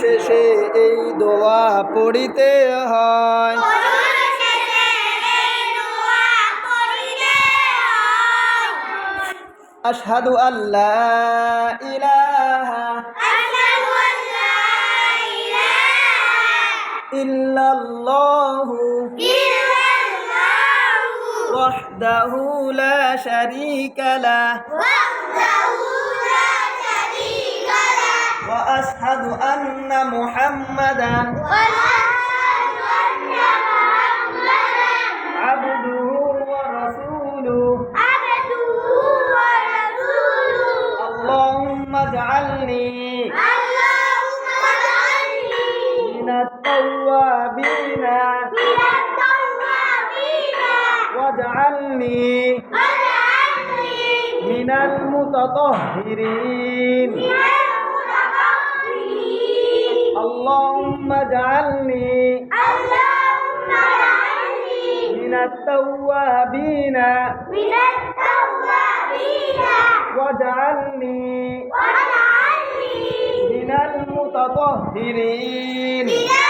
শেষে এই দোয়া পড়িতে হয় আশহাদু আল্লাহ ইলাহা ইল্লাল্লাহু ওয়াহদাহু লা শারীকা লাহ ওয়া وأشهد أن محمدا وأشهد أن محمدا عبده ورسوله. عبده ورسوله اللهم اجعلني اللهم اجعلني من التوابين. من التوابين واجعلني واجعلني من المتطهرين. اللهم اجعلني من التوابين من التوابين واجعلني واجعلني من المتطهرين من